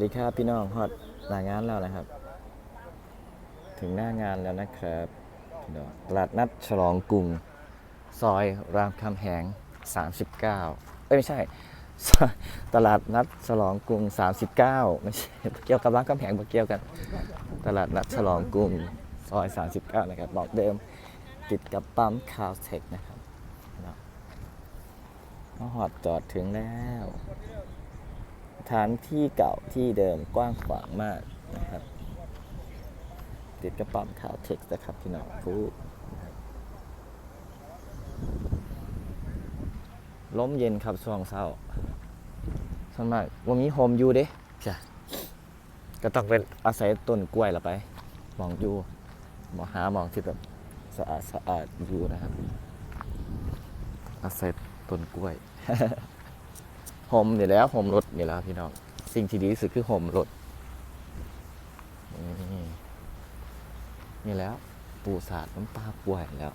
สวัสดีครับพี่น้องฮอดหน้างานแล้วนะครับ ถึงหน้างานแล้วนะครับพี่น้องตลาดนัดฉลองกรุงซอยรามคำแหง 39 เอ้ยไม่ใช่ ตลาดนัดฉลองกรุง 39 ไม่ใช่เกี่ยวกับรามคำแหงบ่เกี่ยวกัน ตลาดนัดฉลองกรุงซอย 39 นะครับบอกเดิมติดกับปั๊มคาวเทคนะครับพี่น้องมาฮอดจอดถึงแล้ว ถานที่เก่าที่เดิมกว้างขวางมากนะครับ ติดกระป๋อมข่าวเท็กซ์นะครับพี่น้องผู้ล้มเย็นครับช่วงเศร้าส่วนมากวันนี้โฮมอยูเด้จ้ะก็ต้องเป็นอาศัยต้นกล้วยละไป มองอยู่มองหามองที่แบบสะอาดสะอาดอยู่นะครับ อาศัยต้นกล้วย โฮมนี่แล้วโฮมรถนี่แล้วพี่น้องสิ่งที่ดีที่สุดคือโฮมรถนี่แล้วปูสาดน้ำปลาป่วยแล้ว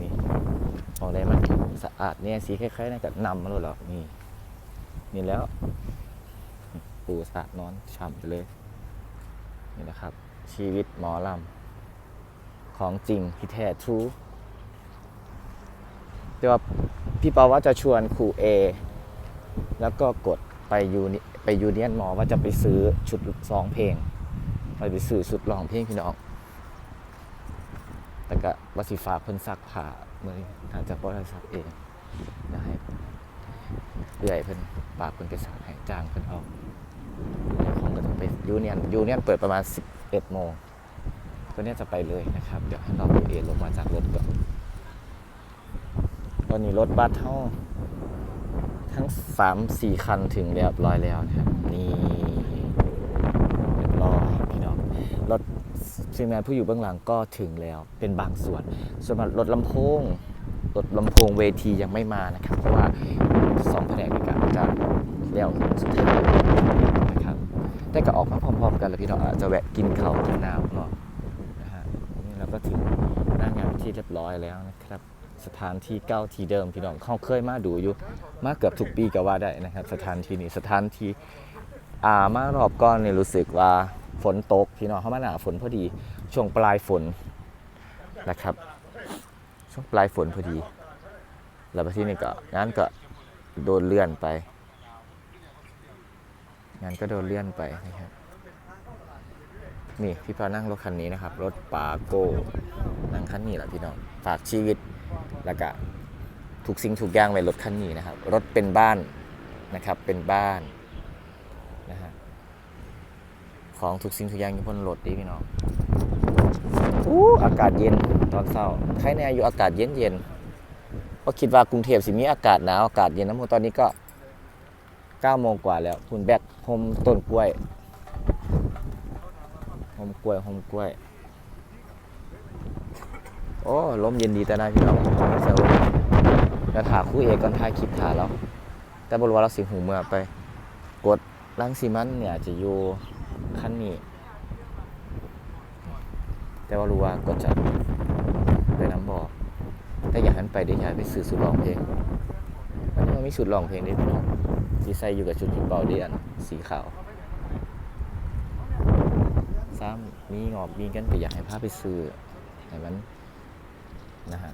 นี่มองได้มันสะอาดเนี่ยสีคล้ายๆนะกับนำมาเลยแล้วนี่ นี่แล้ว ปูสาดนอนช่ำไปเลย นี่นะครับ ชีวิตหมอลำของจริงที่แท้ทรูแต่ว่าพี่ปาว่าจะชวนครูเอ แล้วก็กดไปยูนิไปยูเนียนมอว่าจะไปซื้อชุดซองเพลงไปไปซื้อชุดร้องเพลงพี่น้อง แต่ก็วสิฝากเพิ่นซักผ้าเมื่ออาจจะบ่ได้ซักเองนะให้เอื่อยเพิ่นปากเพิ่นไปซักให้จ้างเพิ่นเอาของก็ต้องไปยูเนียนยูเนียนเปิดประมาณ 11โมงตัวเนี้ยจะไปเลยนะครับ เดี๋ยวให้เราเอลงมาจากรถก่อนตอนนี้รถบัสเท่า ทั้งสามสี่คันถึงเรียบร้อยแล้วนะครับ นี่เรียบร้อยพี่น้องรถซีแมนผู้อยู่เบื้องหลังก็ถึงแล้วเป็นบางส่วน ส่วนรถลำโพงรถลำโพงเวทียังไม่มานะครับ เพราะว่าสองแผนกด้กันจะเลี้ยวสุดท้ายนะครับแต่ก็ออกมาพร้อมๆกันแล้วพี่น้องอาจจะแวะกินข้าวกินน้ำเนาะนะฮะนี่เราก็ถึงหน้างานที่เรียบร้อยแล้วนะครับ สถานที่เก้าที่เดิมพี่น้องเขาเคยมาดูอยู่มาเกือบทุกปีก็ว่าได้นะครับ สถานที่นี้สถานที่อ่ามารอบก่อนเนี่ยรู้สึกว่าฝนตกพี่น้องเข้ามาหนาฝนพอดีช่วงปลายฝนนะครับ ช่วงปลายฝนพอดี แล้วที่นี่ก็งานก็โดนเลื่อนไป งานก็โดนเลื่อนไปนะครับนี่พี่พานั่งรถคันนี้นะครับ รถปาโก้นั่งคันนี้แหละพี่น้องฝากชีวิต แล้วก็ทุกสิ่งทุกอย่างไว้รถคันนี้นะครับ รถเป็นบ้านนะครับ เป็นบ้านนะฮะของทุกสิ่งทุกอย่างอยู่บนรถดีพี่น้องอู้อากาศเย็นตอนเช้าใครในอายุอากาศเย็นเย็นก็คิดว่ากรุงเทพสิมีอากาศหนาวอากาศเย็นนะโมตอนนี้ก็9โมงกว่าแล้วคุณแบกโฮมต้นกล้วยโฮมกล้วยโฮมกล้วย โอ้ลมเย็นดีแต่นะพี่น้องเซลแล้วถาคู่เอกก่อนถ่ายคลิปถ่ายแล้วแต่บรู้ว่าเราสิหูเมื่อไป กดลังสีมันเนี่ยจะอยู่ขั้นนี้แต่ว่ารู้ว่าก็จะไปน้ำบอกแต่อยากหันไปเดี๋ยวอยากไปซื้อสุดร้องเพลงวันนี้มันมีชุดร้องเพลงด้วยพี่น้องที่ใส่อยู่กับชุดพี่เปาเดียนสีขาวซ้ำมีงอบมีกันก็อยากให้พาพไปซื้อให้มัน นะฮะ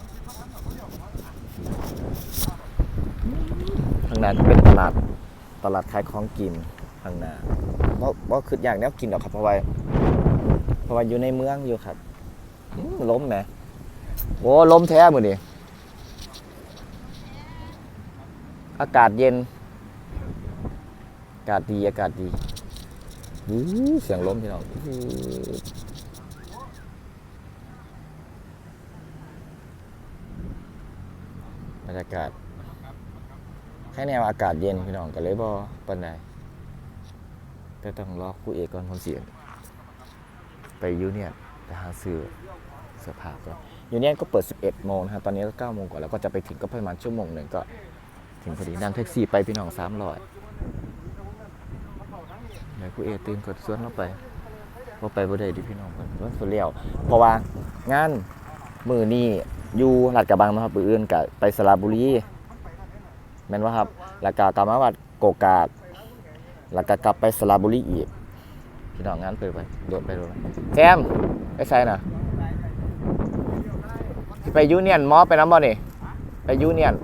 ข้างหน้าเป็นตลาดตลาดขายของกินข้างหน้าเพราะเพราะคืออย่างแนวกินหรอกครับเพราะว่าเพราะว่าอยู่ในเมืองอยู่ครับล้มไหมโอ้ล้มแท้มือดิอากาศเย็น อากาศดีอากาศดีเสียงล้มพี่น้องอื้อบ รรยากาศแค่แนวอากาศเย็นพี่น้องกันเลยบ่ปันใดแต่ต้องรอคู่เอกก่อนคนเสียไปยูเนียนไปหาซื้อเสื้อผ้าก่อนยูเนียนก็เปิด 11 โมงนะครับตอนนี้ก็9โมงกว่าแล้วก็จะไปถึงก็ประมาณชั่วโมงหนึ่งก็ ถึงพอดีนั่งแท็กซี่ไปพี่น้อง300เดี๋ยวคู่เอกตื่นกดส่วนเราไปว่าไปบ่ได้ดิพี่น้องกันว่าสุเลี้ยวเพราะว่างานมือนี้ อยู่ลาดกระบังนะครับปืออื่นกับไปสระบุรีแม่นว่าครับแล้วก็กลับมาวัดโกกากแล้วก็กลับไปสระบุรีอีกพี่น้องงานเปิดไปโดดไปโดดแจมไปใส่น่ะไปยูเนียนมอไปน้ำบ่นี่ไปยูเนียน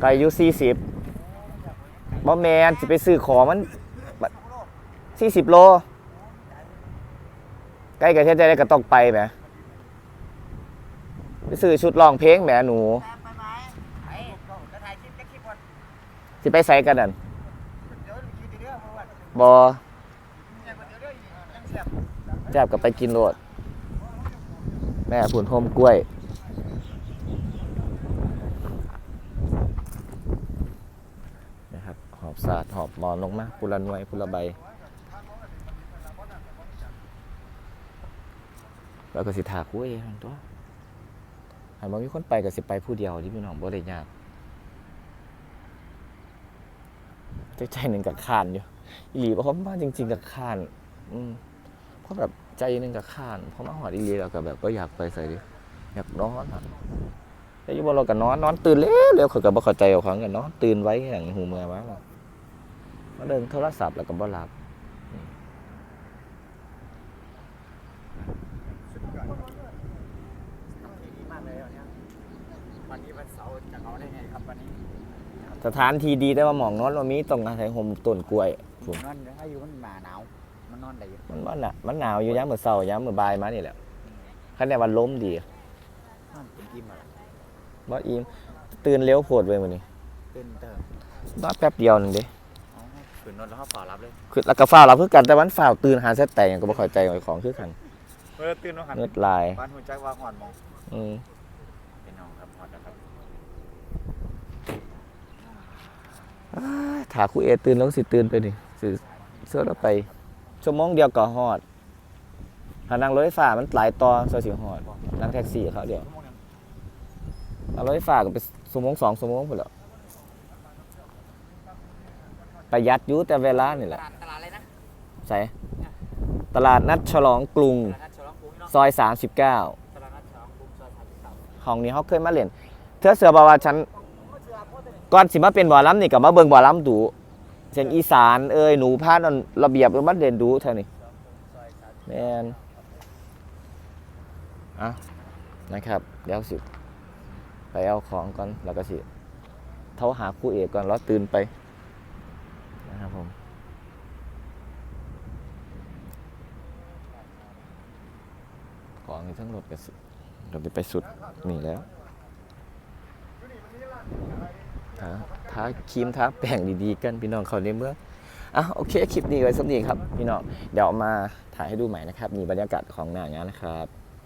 ไกลอยูสี่สิบบ่แมนสิไปซื้อของมันสี่สิบโล ใกล้กับเทศได้ก็ต้องไปแหมไปซื้อชุดร้องเพลงแหมหนู สิไปใส่กันนั่นบอเดี๋ยวเดี๋ยวเรื่องยับกับไปกินโรดแม่ผุนโฮมกล้วยนะครับหอบสาดหอบมอนลงมา ปุระหนวย ปุระใบ แล้วก็สิถาคุยนั่นตัวหันมามีคนไปก็สิไปผู้เดียวที่พี่น้องบ่ได้ยากใจใจหนึ่งกับขานอยู่อีหลีเพราะว่านจริง ๆ กับขาน อืมเพราะแบบใจหนึ่งกับขานเพราะมาหอดอีหลีแล้วก็แบบก็อยากไปใส่ดิอยากนอนอะแต่อยู่บนเราก็นอนนอนตื่นเร็วเร็วเขาก็บ่เข้าใจเอาของกันนอนตื่นไว้อย่างหูเมื่อมาแล้วมาเดินโทรศัพท์แล้วก็บ่หลับ ดีมากเลยวันนี้วันนี้วันเสาร์จะเอาได้ไงครับวันนี้สถานที่ดีแต่ว่าหมองนอนว่ามีตรงอาศัยห่มต้นกล้วยผมนอนถ้าอยู่มันหนาหนาวมันนอนได้อยู่มันว่าน่ะมันหนาวอยู่ย้ำมือเสาย้ำมือบ่ายมานี่แหละคันในวันล้มดีนอนเป็นอิ่มอะว่าอีมตื่นเร็วโพดเว้ยมื้อนี้ตื่นเติมนอนแป๊บเดียวนึงเด้ตื่นนอนแล้วเขาฝ่ารับเลยคือแล้วก็ฟ้าวเราเพื่อกันแต่วันฟ้าวตื่นหาเสร็จแต่ยังก็บ่เข้าใจว่าของคือกันเออตื่นแล้วหันเงือดลายบ้านหัวใจว่าหอนมองอืมเป็นน้องครับหอนนะครับ ถ้าครูเอตื่นแล้วก็สิตื่นไปดิสิเสื้อแล้วไปชั่วโมงเดียวก็ฮอดถ้านั่งรถไฟฟ้ามันหลายต่อซอยสิฮอดนั่งแท็กซี่เขาเดียวชั่วโมงนึงนั่งรถไฟฟ้าก็ไปชั่วโมงสองชั่วโมงพุ่นแหล้วประหยัดอยู่แต่เวลานี่ตแหละลาดตลาดอะไรนะใช่ตลาดนัดฉลองกรุงตลาดนัดฉลองกรุงเนาะซอย 39ตลาดนัดฉลองกรุงซอยสามสิบสามห้องนี้เขาเคยมาเล่นเธอเสือบอกว่าฉัน ก่อนสิมาเป็นบ่อลำนี่กับมาเบิ่งบ่อลำดูเสียงอีสานเอ้ยหนูพาดอันระเบียบเออมาเด่นดูเท่านี้แมนอะนะครับ เดี๋ยวสิ ไปเอาของก่อนแล้วก็สิโทรหาครูเอกก่อนแล้วตื่นไปนะครับผมของนี่ทั้งรถก็สิเราจะไปสุดนี่แล้ว ทาทาครีมทาแป้งดีๆกันพี่น้องเขาในเมืองอะโอเคคลิปนี้ไว้สำนีครับพี่น้องเดี๋ยวมาถ่ายให้ดูใหม่นะครับมีบรรยากาศของหน้างานนะครับ